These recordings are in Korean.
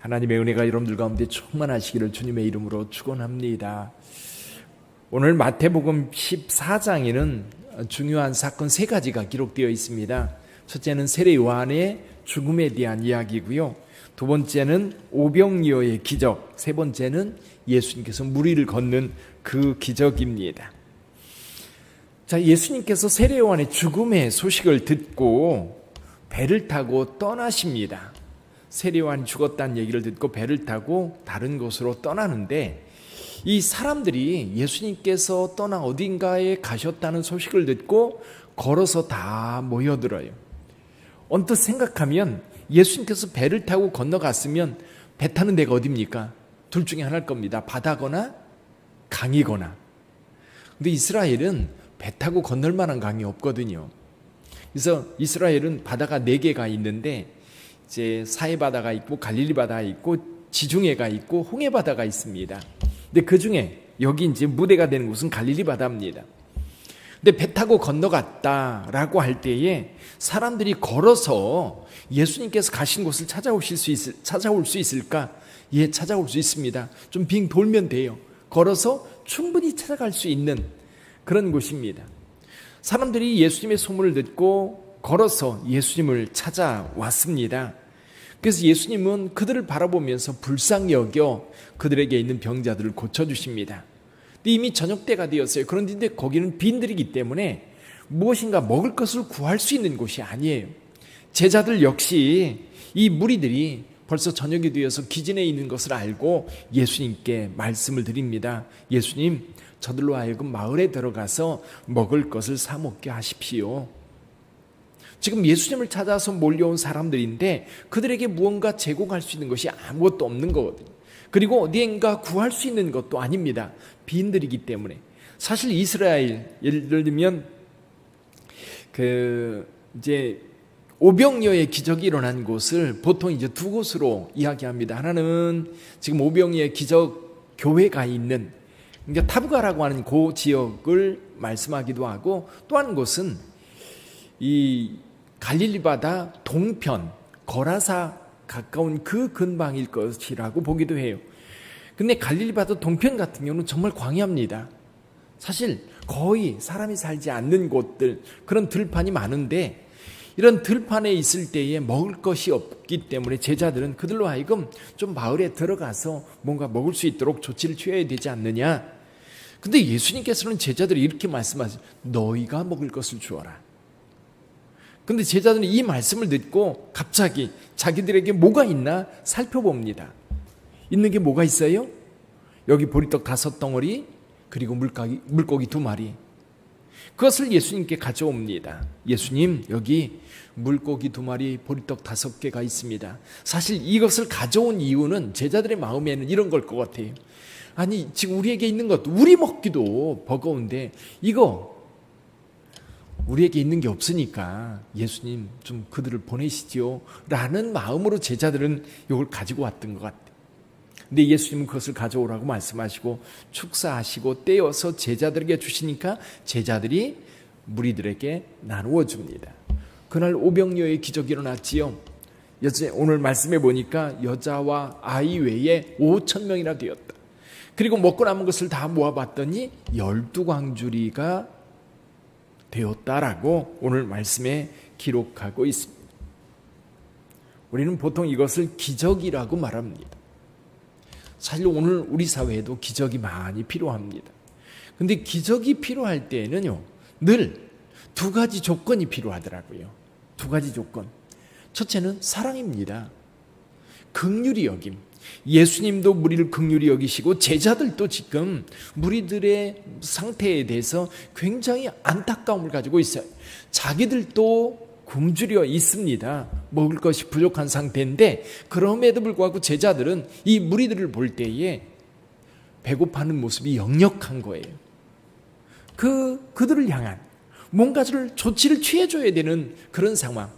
하나님의 은혜가 여러분들 가운데 충만하시기를 주님의 이름으로 축원합니다. 오늘 마태복음 14장에는 중요한 사건 세 가지가 기록되어 있습니다. 첫째는 세례 요한의 죽음에 대한 이야기고요. 두 번째는 오병이어의 기적, 세 번째는 예수님께서 물 위를 걷는 그 기적입니다. 자, 예수님께서 세례 요한의 죽음의 소식을 듣고 배를 타고 떠나십니다. 세례 요한이 죽었다는 얘기를 듣고 배를 타고 다른 곳으로 떠나는데 이 사람들이 예수님께서 떠나 어딘가에 가셨다는 소식을 듣고 걸어서 다 모여들어요. 언뜻 생각하면 예수님께서 배를 타고 건너갔으면 배 타는 데가 어딥니까? 둘 중에 하나일 겁니다. 바다거나 강이거나. 근데 이스라엘은 배 타고 건널 만한 강이 없거든요. 그래서 이스라엘은 바다가 네 개가 있는데 이제 사해 바다가 있고 갈릴리 바다가 있고 지중해가 있고 홍해 바다가 있습니다. 근데 그 중에 여기 이제 무대가 되는 곳은 갈릴리 바다입니다. 근데 배 타고 건너갔다라고 할 때에 사람들이 걸어서 예수님께서 가신 곳을 찾아오실 수 있을 찾아올 수 있을까? 예, 찾아올 수 있습니다. 좀 빙 돌면 돼요. 걸어서 충분히 찾아갈 수 있는 그런 곳입니다. 사람들이 예수님의 소문을 듣고 걸어서 예수님을 찾아왔습니다. 그래서 예수님은 그들을 바라보면서 불쌍히 여겨 그들에게 있는 병자들을 고쳐주십니다. 이미 저녁 때가 되었어요. 그런데 거기는 빈들이기 때문에 무엇인가 먹을 것을 구할 수 있는 곳이 아니에요. 제자들 역시 이 무리들이 벌써 저녁이 되어서 기진에 있는 것을 알고 예수님께 말씀을 드립니다. 예수님, 저들로 하여금 마을에 들어가서 먹을 것을 사 먹게 하십시오. 지금 예수님을 찾아서 몰려온 사람들인데 그들에게 무언가 제공할 수 있는 것이 아무것도 없는 거거든요. 그리고 어디엔가 구할 수 있는 것도 아닙니다. 빈들이기 때문에. 사실 이스라엘 예를 들면 그 이제 오병이어의 기적이 일어난 곳을 보통 이제 두 곳으로 이야기합니다. 하나는 지금 오병이어의 기적 교회가 있는 그러니까 타부가라고 하는 그 지역을 말씀하기도 하고 또 한 곳은 이 갈릴리 바다 동편 거라사 가까운 그 근방일 것이라고 보기도 해요. 근데 갈릴리 바다 동편 같은 경우는 정말 광야입니다. 사실 거의 사람이 살지 않는 곳들 그런 들판이 많은데 이런 들판에 있을 때에 먹을 것이 없기 때문에 제자들은 그들로 하여금 좀 마을에 들어가서 뭔가 먹을 수 있도록 조치를 취해야 되지 않느냐. 근데 예수님께서는 제자들이 이렇게 말씀하세요. 너희가 먹을 것을 주어라. 근데 제자들은 이 말씀을 듣고 갑자기 자기들에게 뭐가 있나 살펴봅니다. 있는 게 뭐가 있어요? 여기 보리떡 다섯 덩어리, 그리고 물고기, 물고기 두 마리. 그것을 예수님께 가져옵니다. 예수님, 여기 물고기 두 마리, 보리떡 다섯 개가 있습니다. 사실 이것을 가져온 이유는 제자들의 마음에는 이런 걸 것 같아요. 아니, 지금 우리에게 있는 것, 우리 먹기도 버거운데, 이거 우리에게 있는 게 없으니까 예수님 좀 그들을 보내시지요. 라는 마음으로 제자들은 이걸 가지고 왔던 것 같아요. 근데 예수님은 그것을 가져오라고 말씀하시고 축사하시고 떼어서 제자들에게 주시니까 제자들이 무리들에게 나누어 줍니다. 그날 오병이어의 기적이 일어났지요. 오늘 말씀해 보니까 여자와 아이 외에 5천 명이나 되었다. 그리고 먹고 남은 것을 다 모아봤더니 열두 광주리가 되었다라고 오늘 말씀에 기록하고 있습니다. 우리는 보통 이것을 기적이라고 말합니다. 사실 오늘 우리 사회에도 기적이 많이 필요합니다. 근데 기적이 필요할 때에는요, 늘 두 가지 조건이 필요하더라고요. 두 가지 조건. 첫째는 사랑입니다. 극률이 여김. 예수님도 무리를 극률이 여기시고 제자들도 지금 무리들의 상태에 대해서 굉장히 안타까움을 가지고 있어요. 자기들도 굶주려 있습니다. 먹을 것이 부족한 상태인데 그럼에도 불구하고 제자들은 이 무리들을 볼 때에 배고파하는 모습이 역력한 거예요. 그 그들을 향한 뭔가를 조치를 취해 줘야 되는 그런 상황.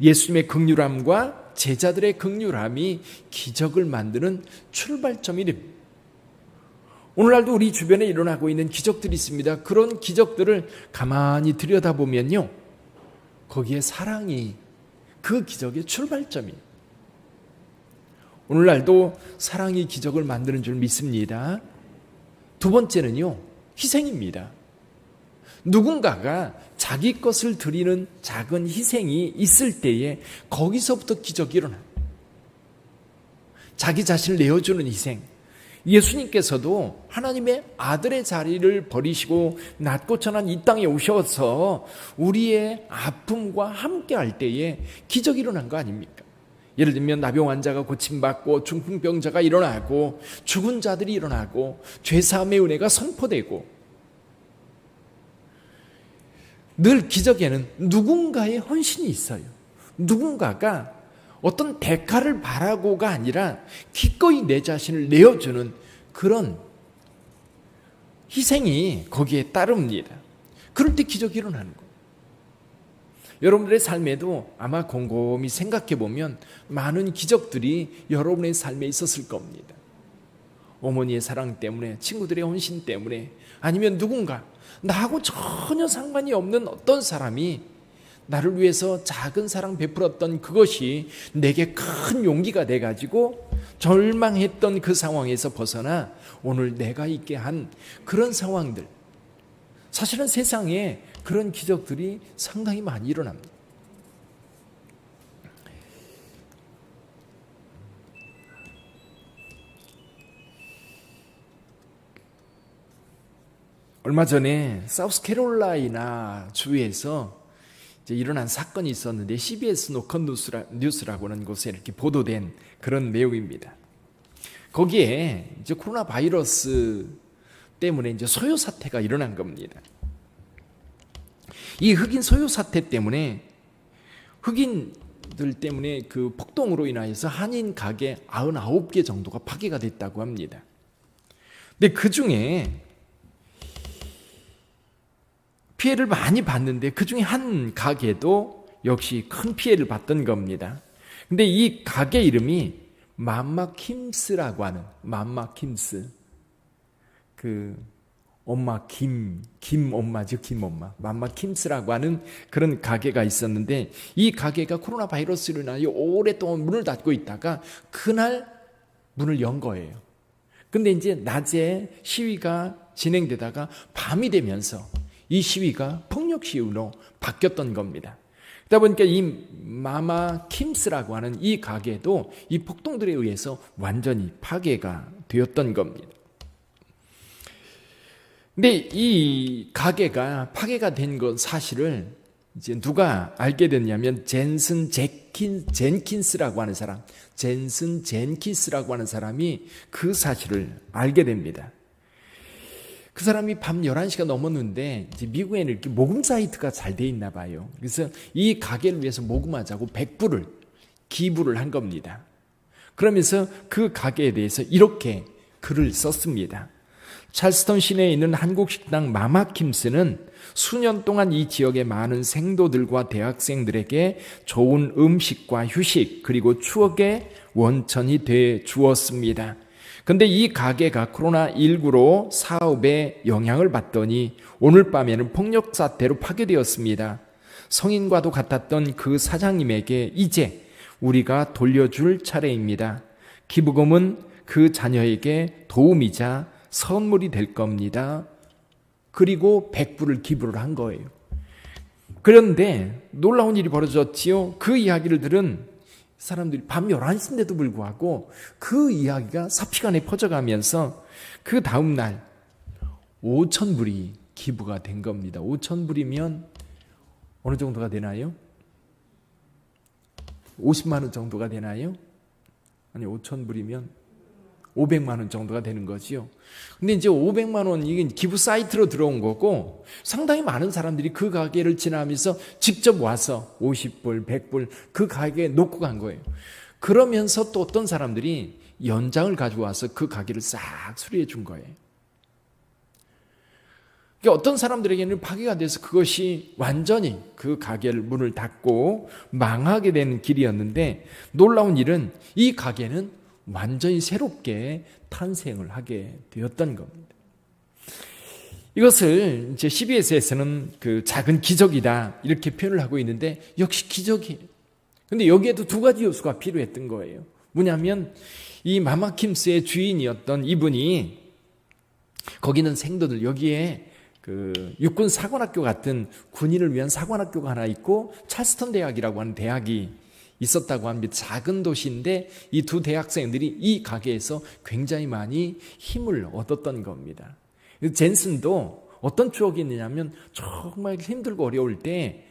예수님의 극률함과 제자들의 극률함이 기적을 만드는 출발점이 됩니다. 오늘날도 우리 주변에 일어나고 있는 기적들이 있습니다. 그런 기적들을 가만히 들여다보면요. 거기에 사랑이 그 기적의 출발점이. 오늘날도 사랑이 기적을 만드는 줄 믿습니다. 두 번째는요, 희생입니다. 누군가가 자기 것을 드리는 작은 희생이 있을 때에 거기서부터 기적이 일어나요. 자기 자신을 내어주는 희생. 예수님께서도 하나님의 아들의 자리를 버리시고 낮고 천한 이 땅에 오셔서 우리의 아픔과 함께 할 때에 기적이 일어난 거 아닙니까? 예를 들면 나병 환자가 고침받고 중풍병자가 일어나고 죽은 자들이 일어나고 죄사함의 은혜가 선포되고 늘 기적에는 누군가의 헌신이 있어요. 누군가가 어떤 대가를 바라고가 아니라 기꺼이 내 자신을 내어주는 그런 희생이 거기에 따릅니다. 그럴 때 기적이 일어나는 거예요. 여러분들의 삶에도 아마 곰곰이 생각해 보면 많은 기적들이 여러분의 삶에 있었을 겁니다. 어머니의 사랑 때문에, 친구들의 헌신 때문에, 아니면 누군가, 나하고 전혀 상관이 없는 어떤 사람이 나를 위해서 작은 사랑 베풀었던 그것이 내게 큰 용기가 돼 가지고 절망했던 그 상황에서 벗어나 오늘 내가 있게 한 그런 상황들. 사실은 세상에 그런 기적들이 상당히 많이 일어납니다. 얼마 전에 사우스캐롤라이나 주에서 일어난 사건이 있었는데 CBS 노컨 뉴스라, 뉴스라고 하는 곳에 이렇게 보도된 그런 내용입니다. 거기에 이제 코로나 바이러스 때문에 이제 소요 사태가 일어난 겁니다. 이 흑인 소요 사태 때문에 흑인들 때문에 그 폭동으로 인하여서 한인 가게 99개 정도가 파괴가 됐다고 합니다. 근데 그 중에 피해를 많이 봤는데 그 중에 한 가게도 역시 큰 피해를 봤던 겁니다. 근데 이 가게 이름이 맘마 킴스라고 하는 맘마 킴스 그 엄마 김, 김 엄마죠, 김 엄마. 맘마 킴스라고 하는 그런 가게가 있었는데 이 가게가 코로나 바이러스로 인하여 오랫동안 문을 닫고 있다가 그날 문을 연 거예요. 근데 이제 낮에 시위가 진행되다가 밤이 되면서 이 시위가 폭력 시위로 바뀌었던 겁니다. 그러다 보니까 이 마마 킴스라고 하는 이 가게도 이 폭동들에 의해서 완전히 파괴가 되었던 겁니다. 근데 이 가게가 파괴가 된것 사실을 이제 누가 알게 됐냐면 젠슨 제킨 젠킨스라고 하는 사람, 젠슨 젠킨스라고 하는 사람이 그 사실을 알게 됩니다. 그 사람이 밤 11시가 넘었는데 이제 미국에는 이렇게 모금 사이트가 잘 돼 있나 봐요. 그래서 이 가게를 위해서 모금하자고 100불을 기부를 한 겁니다. 그러면서 그 가게에 대해서 이렇게 글을 썼습니다. 찰스턴 시내에 있는 한국 식당 마마킴스는 수년 동안 이 지역의 많은 생도들과 대학생들에게 좋은 음식과 휴식 그리고 추억의 원천이 돼 주었습니다. 근데 이 가게가 코로나19로 사업에 영향을 받더니 오늘 밤에는 폭력 사태로 파괴되었습니다. 성인과도 같았던 그 사장님에게 이제 우리가 돌려줄 차례입니다. 기부금은 그 자녀에게 도움이자 선물이 될 겁니다. 그리고 백불을 기부를 한 거예요. 그런데 놀라운 일이 벌어졌지요. 그 이야기를 들은 사람들이 밤 11시인데도 불구하고 그 이야기가 삽시간에 퍼져가면서 그 다음날 5천 불이 기부가 된 겁니다. 5천 불이면 어느 정도가 되나요? 50만 원 정도가 되나요? 아니 5천 불이면 500만 원 정도가 되는 거지요. 근데 이제 500만 원 이게 기부 사이트로 들어온 거고 상당히 많은 사람들이 그 가게를 지나면서 직접 와서 50불, 100불 그 가게에 놓고 간 거예요. 그러면서 또 어떤 사람들이 연장을 가져와서 그 가게를 싹 수리해 준 거예요. 그러니까 어떤 사람들에게는 파괴가 돼서 그것이 완전히 그 가게를 문을 닫고 망하게 되는 길이었는데 놀라운 일은 이 가게는 완전히 새롭게 탄생을 하게 되었던 겁니다. 이것을 이제 CBS에서는 그 작은 기적이다 이렇게 표현을 하고 있는데 역시 기적이에요. 근데 여기에도 두 가지 요소가 필요했던 거예요. 뭐냐면 이 마마킴스의 주인이었던 이분이 거기는 생도들 여기에 그 육군 사관학교 같은 군인을 위한 사관학교가 하나 있고 찰스턴 대학이라고 하는 대학이 있었다고 합니다. 작은 도시인데 이 두 대학생들이 이 가게에서 굉장히 많이 힘을 얻었던 겁니다. 젠슨도 어떤 추억이 있느냐면 정말 힘들고 어려울 때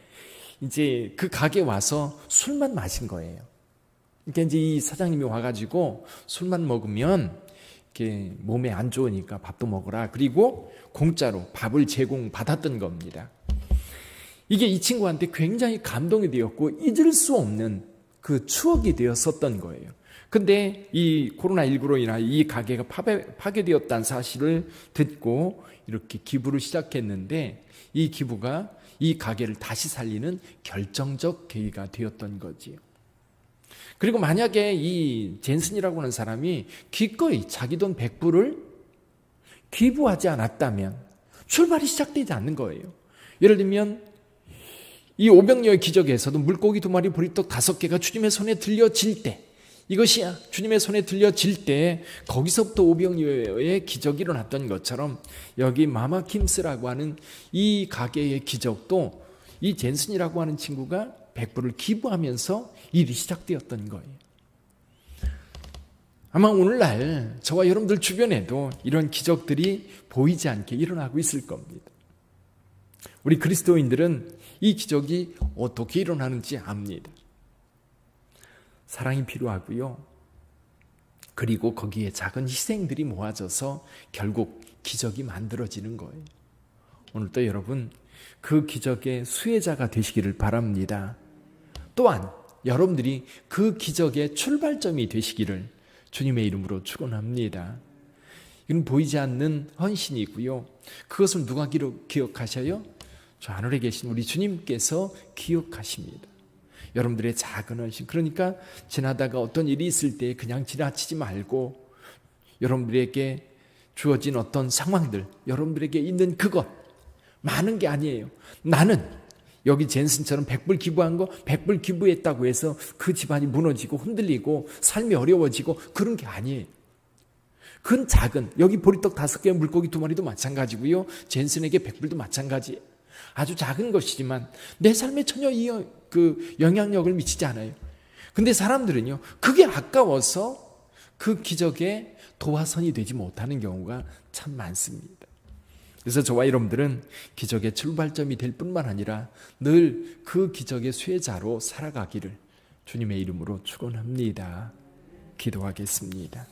이제 그 가게 와서 술만 마신 거예요. 그러니까 이제 이 사장님이 와가지고 술만 먹으면 이렇게 몸에 안 좋으니까 밥도 먹어라. 그리고 공짜로 밥을 제공받았던 겁니다. 이게 이 친구한테 굉장히 감동이 되었고 잊을 수 없는 그 추억이 되었었던 거예요. 근데 이 코로나19로 인하여 이 가게가 파괴, 파괴 되었다는 사실을 듣고 이렇게 기부를 시작했는데 이 기부가 이 가게를 다시 살리는 결정적 계기가 되었던 거지요. 그리고 만약에 이 젠슨이라고 하는 사람이 기꺼이 자기 돈 100불을 기부하지 않았다면 출발이 시작되지 않는 거예요. 예를 들면 이 오병여의 기적에서도 물고기 두 마리 보리떡 다섯 개가 주님의 손에 들려질 때 이것이 주님의 손에 들려질 때 거기서부터 오병여의 기적이 일어났던 것처럼 여기 마마킴스라고 하는 이 가게의 기적도 이 젠슨이라고 하는 친구가 100불을 기부하면서 일이 시작되었던 거예요. 아마 오늘날 저와 여러분들 주변에도 이런 기적들이 보이지 않게 일어나고 있을 겁니다. 우리 그리스도인들은 이 기적이 어떻게 일어나는지 압니다. 사랑이 필요하고요. 그리고 거기에 작은 희생들이 모아져서 결국 기적이 만들어지는 거예요. 오늘도 여러분 그 기적의 수혜자가 되시기를 바랍니다. 또한 여러분들이 그 기적의 출발점이 되시기를 주님의 이름으로 축원합니다. 이건 보이지 않는 헌신이고요. 그것을 누가 기억하셔요? 저 하늘에 계신 우리 주님께서 기억하십니다. 여러분들의 작은 헌신. 그러니까 지나다가 어떤 일이 있을 때 그냥 지나치지 말고 여러분들에게 주어진 어떤 상황들, 여러분들에게 있는 그것, 많은 게 아니에요. 나는 여기 젠슨처럼 백불 기부한 거, 백불 기부했다고 해서 그 집안이 무너지고 흔들리고 삶이 어려워지고 그런 게 아니에요. 그건 작은, 여기 보리떡 다섯 개, 물고기 두 마리도 마찬가지고요. 젠슨에게 백불도 마찬가지. 아주 작은 것이지만 내 삶에 전혀 이, 그 영향력을 미치지 않아요. 근데 사람들은요, 그게 아까워서 그 기적에 도화선이 되지 못하는 경우가 참 많습니다. 그래서 저와 여러분들은 기적의 출발점이 될 뿐만 아니라 늘 그 기적의 수혜자로 살아가기를 주님의 이름으로 축원합니다. 기도하겠습니다.